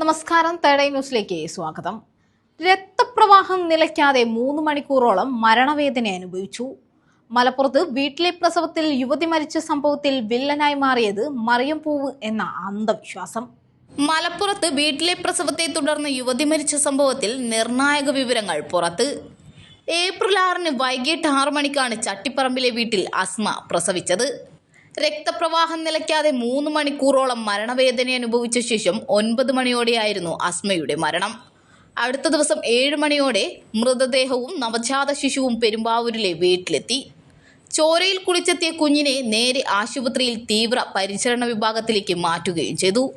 നമസ്കാരം തേടൈ ന്യൂസിലേക്ക് സ്വാഗതം. രക്തപ്രവാഹം നിലയ്ക്കാതെ മൂന്ന് മണിക്കൂറോളം മരണവേദന അനുഭവിച്ചു. മലപ്പുറത്ത് വീട്ടിലെ പ്രസവത്തിൽ യുവതി മരിച്ച സംഭവത്തിൽ വില്ലനായി മാറിയത് മറിയം പൂവ് എന്ന അന്ധവിശ്വാസം. മലപ്പുറത്ത് വീട്ടിലെ പ്രസവത്തെ തുടർന്ന് യുവതി മരിച്ച സംഭവത്തിൽ നിർണായക വിവരങ്ങൾ പുറത്ത്. ഏപ്രിൽ ആറിന് വൈകിട്ട് ആറു മണിക്കാണ് ചട്ടിപ്പറമ്പിലെ വീട്ടിൽ അസ്മ പ്രസവിച്ചത്. രക്തപ്രവാഹം നിലയ്ക്കാതെ മൂന്ന് മണിക്കൂറോളം മരണവേദന അനുഭവിച്ച ശേഷം ഒൻപത് മണിയോടെയായിരുന്നു അസ്മയുടെ മരണം. അടുത്ത ദിവസം ഏഴ് മണിയോടെ മൃതദേഹവും നവജാത ശിശുവും പെരുമ്പാവൂരിലെ വീട്ടിലെത്തി. ചോരയിൽ കുളിച്ചെത്തിയ കുഞ്ഞിനെ നേരെ ആശുപത്രിയിൽ തീവ്ര പരിചരണ വിഭാഗത്തിലേക്ക് മാറ്റുകയും ചെയ്തു.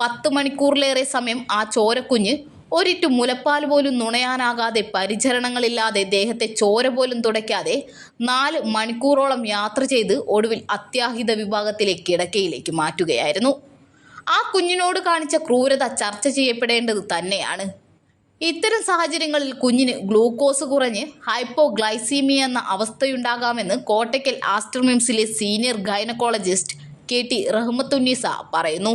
പത്ത് മണിക്കൂറിലേറെ സമയം ആ ചോരക്കുഞ്ഞ് ഒരിറ്റു മുലപ്പാൽ പോലും നുണയാനാകാതെ പരിചരണങ്ങളില്ലാതെ ദേഹത്തെ ചോര പോലും തുടയ്ക്കാതെ നാല് മണിക്കൂറോളം യാത്ര ചെയ്ത് ഒടുവിൽ അത്യാഹിത വിഭാഗത്തിലെ കിടക്കയിലേക്ക് മാറ്റുകയായിരുന്നു. ആ കുഞ്ഞിനോട് കാണിച്ച ക്രൂരത ചർച്ച ചെയ്യപ്പെടേണ്ടത് തന്നെയാണ്. ഇത്തരം സാഹചര്യങ്ങളിൽ കുഞ്ഞിന് ഗ്ലൂക്കോസ് കുറഞ്ഞ് ഹൈപ്പോഗ്ലൈസീമിയ എന്ന അവസ്ഥയുണ്ടാകാമെന്ന് Kottakkal ആസ്ട്രമിംസിലെ senior gynaecologist K T Rahmathunnisa പറയുന്നു.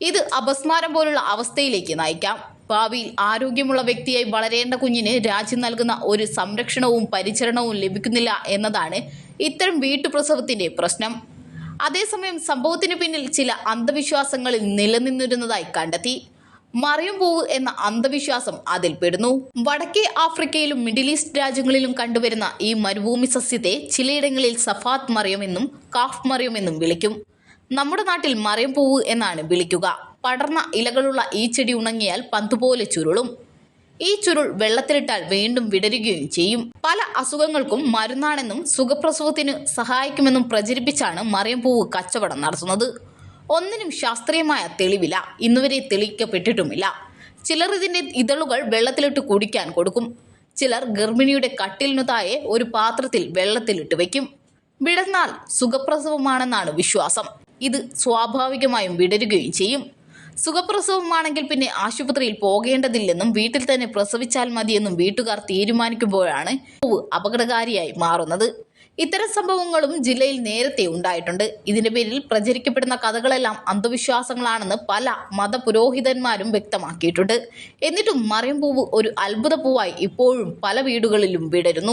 ഇത് അപസ്മാരം പോലുള്ള അവസ്ഥയിലേക്ക് നയിക്കാം. ഭാവിയിൽ ആരോഗ്യമുള്ള വ്യക്തിയായി വളരേണ്ട കുഞ്ഞിന് രാജ്യം നൽകുന്ന ഒരു സംരക്ഷണവും പരിചരണവും ലഭിക്കുന്നില്ല എന്നതാണ് ഇത്തരം വീട്ടുപ്രസവത്തിന്റെ പ്രശ്നം. അതേസമയം സംഭവത്തിന് പിന്നിൽ ചില അന്ധവിശ്വാസങ്ങളിൽ നിലനിന്നിരുന്നതായി കണ്ടെത്തി. മറിയം പൂവ് എന്ന അന്ധവിശ്വാസം അതിൽ പെടുന്നു. വടക്കേ ആഫ്രിക്കയിലും മിഡിൽ ഈസ്റ്റ് രാജ്യങ്ങളിലും കണ്ടുവരുന്ന ഈ മരുഭൂമി സസ്യത്തെ ചിലയിടങ്ങളിൽ സഫാത്ത് മറിയം എന്നും കാഫ് മറിയം എന്നും വിളിക്കും. നമ്മുടെ നാട്ടിൽ മറിയം പൂവ് എന്നാണ് വിളിക്കുക. പടർന്ന ഇലകളുള്ള ഈ ചെടി ഉണങ്ങിയാൽ പന്തുപോലെ ചുരുളും. ഈ ചുരുൾ വെള്ളത്തിലിട്ടാൽ വീണ്ടും വിടരുകയും ചെയ്യും. പല അസുഖങ്ങൾക്കും മരുന്നാണെന്നും സുഖപ്രസവത്തിന് സഹായിക്കുമെന്നും പ്രചരിപ്പിച്ചാണ് മറിയം പൂവ് കച്ചവടം നടത്തുന്നത്. ഒന്നിനും ശാസ്ത്രീയമായ തെളിവില്ല. ഇന്നുവരെ തെളിയിക്കപ്പെട്ടിട്ടുമില്ല. ചിലർ ഇതിന്റെ ഇതളുകൾ വെള്ളത്തിലിട്ട് കുടിക്കാൻ കൊടുക്കും. ചിലർ ഗർഭിണിയുടെ കട്ടിലിനു താഴെ ഒരു പാത്രത്തിൽ വെള്ളത്തിലിട്ട് വയ്ക്കും. വിടർന്നാൽ സുഖപ്രസവമാണെന്നാണ് വിശ്വാസം. ഇത് സ്വാഭാവികമായും വിടരുകയും ചെയ്യും. സുഖപ്രസവമാണെങ്കിൽ പിന്നെ ആശുപത്രിയിൽ പോകേണ്ടതില്ലെന്നും വീട്ടിൽ തന്നെ പ്രസവിച്ചാൽ മതിയെന്നും വീട്ടുകാർ തീരുമാനിക്കുമ്പോഴാണ് അപകടകാരിയായി മാറുന്നത്. ഇത്തരം സംഭവങ്ങളും ജില്ലയിൽ നേരത്തെ ഉണ്ടായിട്ടുണ്ട്. ഇതിന്റെ പേരിൽ പ്രചരിക്കപ്പെടുന്ന കഥകളെല്ലാം അന്ധവിശ്വാസങ്ങളാണെന്ന് പല മതപുരോഹിതന്മാരും വ്യക്തമാക്കിയിട്ടുണ്ട്. എന്നിട്ടും മറിയം പൂവ് ഒരു അത്ഭുത പൂവായി ഇപ്പോഴും പല വീടുകളിലും വിടരുന്നു.